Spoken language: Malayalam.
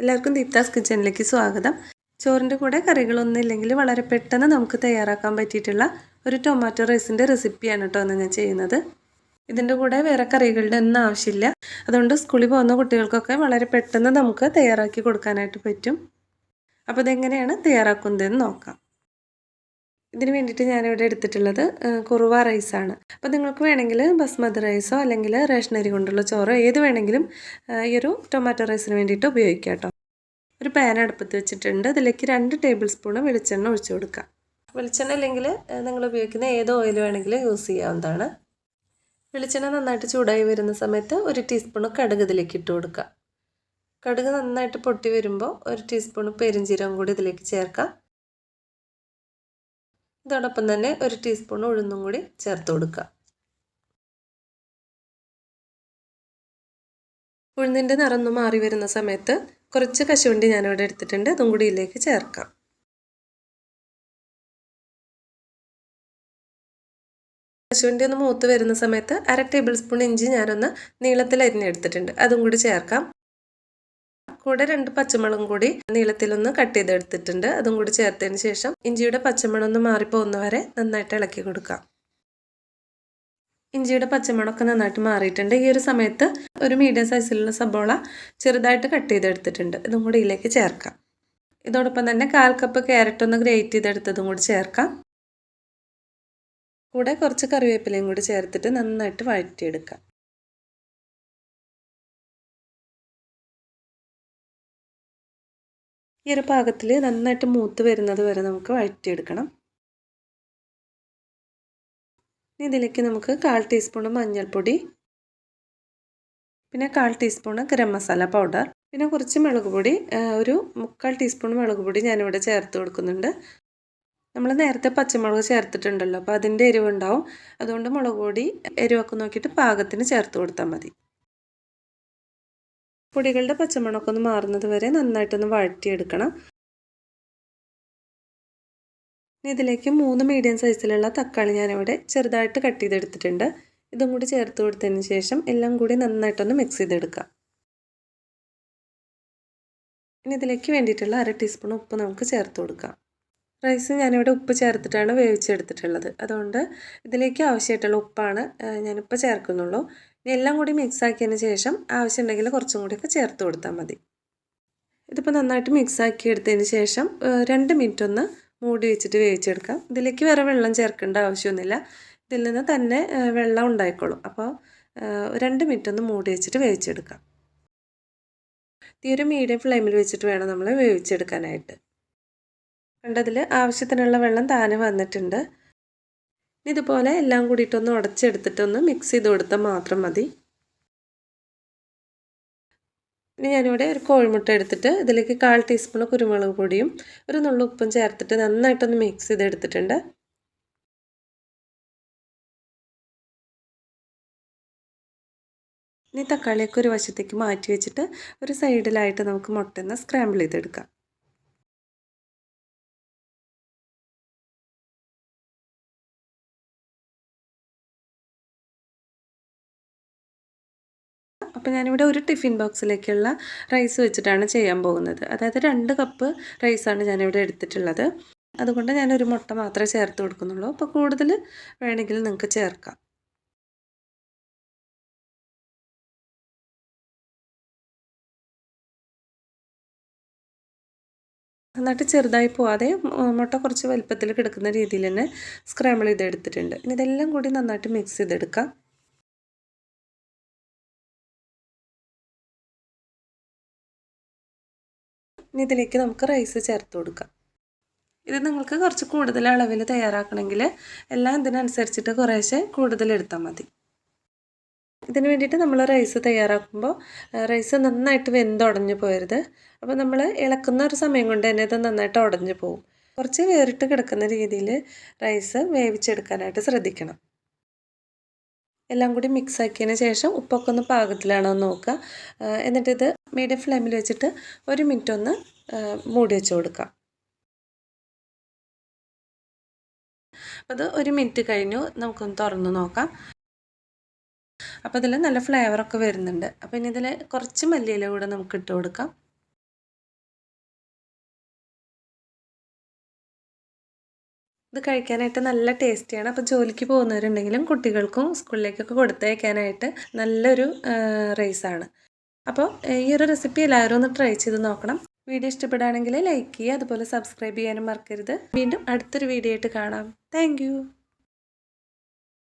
എല്ലാവർക്കും ദീപ്താസ് കിച്ചണിലേക്ക് സ്വാഗതം. ചോറിന്റെ കൂടെ കറികളൊന്നും ഇല്ലെങ്കിൽ വളരെ പെട്ടെന്ന് നമുക്ക് തയ്യാറാക്കാൻ പറ്റിയിട്ടുള്ള ഒരു ടൊമാറ്റോ റൈസിന്റെ റെസിപ്പിയാണ് കേട്ടോ എന്ന് ഞാൻ ചെയ്യുന്നത്. ഇതിന്റെ കൂടെ വേറെ കറികളുടെ ഒന്നും ആവശ്യമില്ല. അതുകൊണ്ട് സ്കൂളിൽ പോകുന്ന കുട്ടികൾക്കൊക്കെ വളരെ പെട്ടെന്ന് നമുക്ക് തയ്യാറാക്കി കൊടുക്കാനായിട്ട് പറ്റും. അപ്പോൾ ഇതെങ്ങനെയാണ് തയ്യാറാക്കുന്നതെന്ന് നോക്കാം. ഇതിന് വേണ്ടിയിട്ട് ഞാനിവിടെ എടുത്തിട്ടുള്ളത് കുറുവ റൈസാണ്. അപ്പോൾ നിങ്ങൾക്ക് വേണമെങ്കിൽ ബസ്മതി റൈസോ അല്ലെങ്കിൽ റേഷൻ അരി കൊണ്ടുള്ള ചോറോ ഏത് വേണമെങ്കിലും ഈ ഒരു ടൊമാറ്റോ റൈസിന് വേണ്ടിയിട്ട് ഉപയോഗിക്കാം കേട്ടോ. ഒരു പാൻ അടുപ്പത്ത് വെച്ചിട്ടുണ്ട്. അതിലേക്ക് രണ്ട് ടേബിൾ സ്പൂൺ വെളിച്ചെണ്ണ ഒഴിച്ചു കൊടുക്കുക. വെളിച്ചെണ്ണ അല്ലെങ്കിൽ നിങ്ങൾ ഉപയോഗിക്കുന്ന ഏത് ഓയിൽ വേണമെങ്കിലും യൂസ് ചെയ്യാവുന്നതാണ്. വെളിച്ചെണ്ണ നന്നായിട്ട് ചൂടായി വരുന്ന സമയത്ത് ഒരു ടീസ്പൂൺ കടുക് ഇതിലേക്ക് ഇട്ട് കൊടുക്കുക. കടുക് നന്നായിട്ട് പൊട്ടി വരുമ്പോൾ ഒരു ടീസ്പൂൺ പെരിഞ്ചീരകം കൂടി ഇതിലേക്ക് ചേർക്കാം. ഇതോടൊപ്പം തന്നെ ഒരു ടീസ്പൂൺ ഉഴുന്നും കൂടി ചേർത്ത് കൊടുക്കുക. ഉഴുന്നിന്റെ നിറന്നു മാറി വരുന്ന സമയത്ത് കുറച്ച് കശുവണ്ടി ഞാനിവിടെ എടുത്തിട്ടുണ്ട്. അതും കൂടി ഇതിലേക്ക് ചേർക്കാം. കശുവണ്ടി ഒന്ന് മൂത്ത് വരുന്ന സമയത്ത് അര ടേബിൾ സ്പൂൺ ഇഞ്ചി ഞാനൊന്ന് നീളത്തിൽ അരിഞ്ഞെടുത്തിട്ടുണ്ട്. അതും കൂടി ചേർക്കാം. കൂടെ രണ്ട് പച്ചമുളകും കൂടി നീളത്തിലൊന്ന് കട്ട് ചെയ്തെടുത്തിട്ടുണ്ട്. അതും കൂടി ചേർത്തതിന് ശേഷം ഇഞ്ചിയുടെ പച്ചമണം ഒന്ന് മാറിപ്പോകുന്നവരെ നന്നായിട്ട് ഇളക്കി കൊടുക്കാം. ഇഞ്ചിയുടെ പച്ചമുളകൊക്കെ നന്നായിട്ട് മാറിയിട്ടുണ്ട്. ഈ ഒരു സമയത്ത് ഒരു മീഡിയം സൈസിലുള്ള സബോള ചെറുതായിട്ട് കട്ട് ചെയ്തെടുത്തിട്ടുണ്ട്. ഇതും കൂടി ഇതിലേക്ക് ചേർക്കാം. ഇതോടൊപ്പം തന്നെ കാൽ കപ്പ് ക്യാരറ്റ് ഒന്ന് ഗ്രേറ്റ് ചെയ്തെടുത്തതും കൂടി ചേർക്കാം. കൂടെ കുറച്ച് കറിവേപ്പിലയും കൂടി ചേർത്തിട്ട് നന്നായിട്ട് വഴറ്റിയെടുക്കാം. ഈ ഒരു പാകത്തിൽ നന്നായിട്ട് മൂത്ത് വരുന്നത് വരെ നമുക്ക് വഴറ്റിയെടുക്കണം. ഇതിലേക്ക് നമുക്ക് കാൽ ടീസ്പൂൺ മഞ്ഞൾപ്പൊടി പിന്നെ കാൽ ടീസ്പൂൺ ഗരം മസാല പൗഡർ പിന്നെ കുറച്ച് മുളക് പൊടി ഒരു മുക്കാൽ ടീസ്പൂൺ മുളക് പൊടി ഞാനിവിടെ ചേർത്ത് കൊടുക്കുന്നുണ്ട്. നമ്മൾ നേരത്തെ പച്ചമുളക് ചേർത്തിട്ടുണ്ടല്ലോ അപ്പോൾ അതിന്റെ എരിവുണ്ടാവും. അതുകൊണ്ട് മുളക് പൊടി എരിവൊക്കെ നോക്കിയിട്ട് പാകത്തിന് ചേർത്ത് കൊടുത്താൽ മതി. പൊടികളുടെ പച്ചമണമൊക്കെ ഒന്ന് മാറുന്നത് വരെ നന്നായിട്ടൊന്ന് വഴറ്റിയെടുക്കണം. ഇതിലേക്ക് മൂന്ന് മീഡിയം സൈസിലുള്ള തക്കാളി ഞാനിവിടെ ചെറുതായിട്ട് കട്ട് ചെയ്തെടുത്തിട്ടുണ്ട്. ഇതും കൂടി ചേർത്ത് കൊടുത്തതിന് ശേഷം എല്ലാം കൂടി നന്നായിട്ടൊന്ന് മിക്സ് ചെയ്തെടുക്കാം. ഇനി ഇതിലേക്ക് വേണ്ടിയിട്ടുള്ള അര ടീസ്പൂൺ ഉപ്പ് നമുക്ക് ചേർത്ത് കൊടുക്കാം. റൈസ് ഞാനിവിടെ ഉപ്പ് ചേർത്തിട്ടാണ് വേവിച്ചെടുത്തിട്ടുള്ളത്. അതുകൊണ്ട് ഇതിലേക്ക് ആവശ്യമായിട്ടുള്ള ഉപ്പാണ് ഞാനിപ്പോൾ ചേർക്കുന്നുള്ളൂ. എല്ലാം കൂടി മിക്സ് ആക്കിയതിന് ശേഷം ആവശ്യമുണ്ടെങ്കിൽ കുറച്ചും ഒക്കെ ചേർത്ത് കൊടുത്താൽ മതി. ഇതിപ്പോൾ നന്നായിട്ട് മിക്സ് ആക്കി എടുത്തതിന് ശേഷം രണ്ട് മിനിറ്റ് ഒന്ന് മൂടി വെച്ചിട്ട് വേവിച്ചെടുക്കാം. ഇതിലേക്ക് വേറെ വെള്ളം ചേർക്കേണ്ട ആവശ്യമൊന്നുമില്ല. ഇതിൽ നിന്ന് തന്നെ വെള്ളം ഉണ്ടായിക്കോളും. അപ്പോൾ രണ്ട് മിനിറ്റ് ഒന്ന് മൂടി വെച്ചിട്ട് വേവിച്ചെടുക്കാം. ഒരു മീഡിയം ഫ്ലെയിമിൽ വെച്ചിട്ട് വേണം നമ്മൾ വേവിച്ചെടുക്കാനായിട്ട്. കണ്ടതിൽ ആവശ്യത്തിനുള്ള വെള്ളം താനെ വന്നിട്ടുണ്ട്. ഇതുപോലെ എല്ലാം കൂടിയിട്ടൊന്ന് ഉടച്ചെടുത്തിട്ടൊന്ന് മിക്സ് ചെയ്ത് കൊടുത്താൽ മാത്രം മതി. ഇനി ഞാനിവിടെ ഒരു കോഴിമുട്ട എടുത്തിട്ട് ഇതിലേക്ക് കാൽ ടീസ്പൂൺ കുരുമുളക് പൊടിയും ഒരു നുള്ളു ഉപ്പും ചേർത്തിട്ട് നന്നായിട്ടൊന്ന് മിക്സ് ചെയ്തെടുത്തിട്ടുണ്ട്. ഇനി തക്കാളിയൊക്കെ ഒരു വശത്തേക്ക് മാറ്റി വെച്ചിട്ട് ഒരു സൈഡിലായിട്ട് നമുക്ക് മുട്ട സ്ക്രാമ്പിൾ ചെയ്തെടുക്കാം. അപ്പോൾ ഞാനിവിടെ ഒരു ടിഫിൻ ബോക്സിലേക്കുള്ള റൈസ് വെച്ചിട്ടാണ് ചെയ്യാൻ പോകുന്നത്. അതായത് രണ്ട് കപ്പ് റൈസാണ് ഞാനിവിടെ എടുത്തിട്ടുള്ളത്. അതുകൊണ്ട് ഞാനൊരു മുട്ട മാത്രമേ ചേർത്ത് കൊടുക്കുന്നുള്ളൂ. അപ്പോൾ കൂടുതൽ വേണമെങ്കിൽ നിങ്ങൾക്ക് ചേർക്കാം. നന്നായിട്ട് ചെറുതായി പോവാതെ മുട്ട കുറച്ച് വലുപ്പത്തിൽ കിടക്കുന്ന രീതിയിൽ തന്നെ സ്ക്രാമ്പിൾ ചെയ്തെടുത്തിട്ടുണ്ട്. ഇനി ഇതെല്ലാം കൂടി നന്നായിട്ട് മിക്സ് ചെയ്തെടുക്കാം. ഇനി ഇതിലേക്ക് നമുക്ക് റൈസ് ചേർത്ത് കൊടുക്കാം. ഇത് നിങ്ങൾക്ക് കുറച്ച് കൂടുതൽ അളവിൽ തയ്യാറാക്കണമെങ്കിൽ എല്ലാം ഇതിനനുസരിച്ചിട്ട് കുറേശ്ശെ കൂടുതൽ എടുത്താൽ മതി. ഇതിന് വേണ്ടിയിട്ട് നമ്മൾ റൈസ് തയ്യാറാക്കുമ്പോൾ റൈസ് നന്നായിട്ട് വെന്തുടഞ്ഞു പോയരുത് അപ്പോൾ നമ്മൾ ഇളക്കുന്ന ഒരു സമയം കൊണ്ട് തന്നെ ഇത് നന്നായിട്ട് ഉടഞ്ഞു പോകും. കുറച്ച് വേറിട്ട് കിടക്കുന്ന രീതിയിൽ റൈസ് വേവിച്ചെടുക്കാനായിട്ട് ശ്രദ്ധിക്കണം. എല്ലാം കൂടി മിക്സ് ആക്കിയതിന് ശേഷം ഉപ്പൊക്കെ ഒന്ന് പാകത്തിലാണോ എന്ന് നോക്കുക. എന്നിട്ടിത് മീഡിയം ഫ്ലെയിമിൽ വെച്ചിട്ട് ഒരു മിനിറ്റ് ഒന്ന് മൂടി വെച്ച് കൊടുക്കാം അത് ഒരു മിനിറ്റ് കഴിഞ്ഞു. നമുക്കൊന്ന് തുറന്ന് നോക്കാം. അപ്പോൾ ഇതിൽ നല്ല ഫ്ലേവറൊക്കെ വരുന്നുണ്ട്. അപ്പോൾ ഇനി ഇതിൽ കുറച്ച് മല്ലിയില കൂടെ നമുക്ക് ഇട്ട് കൊടുക്കാം. ഇത് കഴിക്കാനായിട്ട് നല്ല ടേസ്റ്റിയാണ്. അപ്പോൾ ജോലിക്ക് പോകുന്നവരുണ്ടെങ്കിലും കുട്ടികൾക്കും സ്കൂളിലേക്കൊക്കെ കൊടുത്തയക്കാനായിട്ട് നല്ലൊരു റൈസാണ്. അപ്പോൾ ഈ ഒരു റെസിപ്പി എല്ലാവരും ഒന്ന് ട്രൈ ചെയ്ത് നോക്കണം. വീഡിയോ ഇഷ്ടപ്പെടുകയാണെങ്കിൽ ലൈക്ക് ചെയ്യുക അതുപോലെ സബ്സ്ക്രൈബ് ചെയ്യാനും മറക്കരുത്. വീണ്ടും അടുത്തൊരു വീഡിയോ ആയിട്ട് കാണാം. താങ്ക്